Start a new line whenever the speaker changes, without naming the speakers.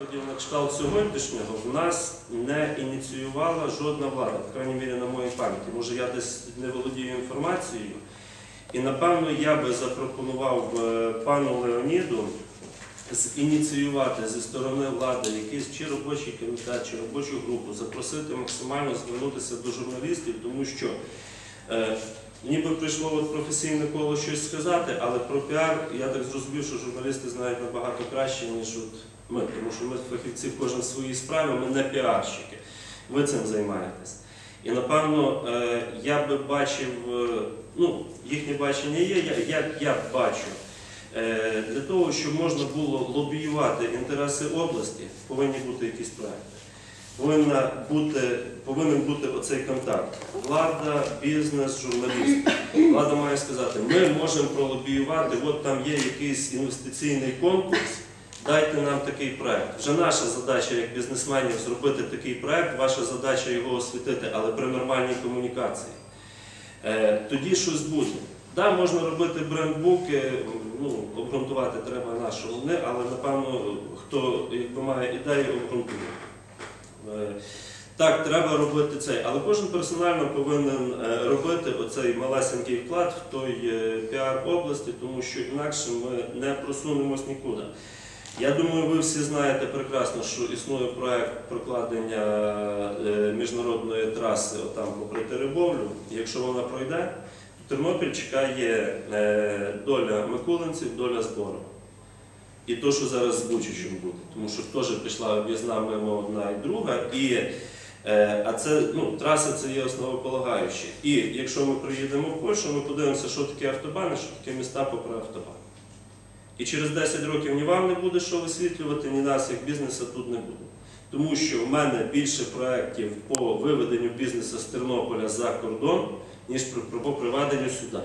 На кшталт сьогоднішнього в нас не ініціювала жодна влада, по крайній мірі на моїй пам'яті. Може, я десь не володію інформацією. І напевно я би запропонував е, пану Леоніду зініціювати зі сторони влади якийсь чи робочий комітет, чи робочу групу, запросити максимально звернутися до журналістів, тому що ніби прийшло от професійне коло щось сказати, але про піар я так зрозумів, що журналісти знають набагато краще, ніж от ми, тому що ми фахівці кожен в своїй справі, ми не піарщики. Ви цим займаєтесь. І напевно е, я би бачив, е, ну, їхнє бачення є, я, я, я бачу. Е, Для того, щоб можна було лобіювати інтереси області, повинні бути якісь проекти. Повинна бути, повинен бути оцей контакт. Влада, бізнес, журналіст. Влада має сказати, ми можемо пролобіювати, от там є якийсь інвестиційний конкурс, дайте нам такий проект. Вже наша задача як бізнесменів зробити такий проект, ваша задача його освітити, але при нормальній комунікації. Е, Тоді щось буде. Да, можна робити брендбуки, ну, обґрунтувати треба на що вони, але напевно, хто якби має ідею, обґрунтує. Так, треба робити цей, але кожен персонально повинен е, робити оцей малесенький вклад в той е, піар області, тому що інакше ми не просунемось нікуди. Я думаю, ви всі знаєте прекрасно, що існує проект прокладення е, міжнародної траси отам попри Теребовлю. Якщо вона пройде, то Тернопіль чекає доля Микулинців, доля збору. І то, що зараз з Бучичем буде, тому що теж пішла об'їзна мимо одна і друга. І, а це ну, траса це є основополагаючі. І якщо ми приїдемо в Польщу, ми подивимося, що таке автобани, що таке міста попри автобан. І через 10 років ні вам не буде що висвітлювати, ні нас як бізнесу тут не буде. Тому що в мене більше проєктів по виведенню бізнесу з Тернополя за кордон, ніж по приведенню сюди.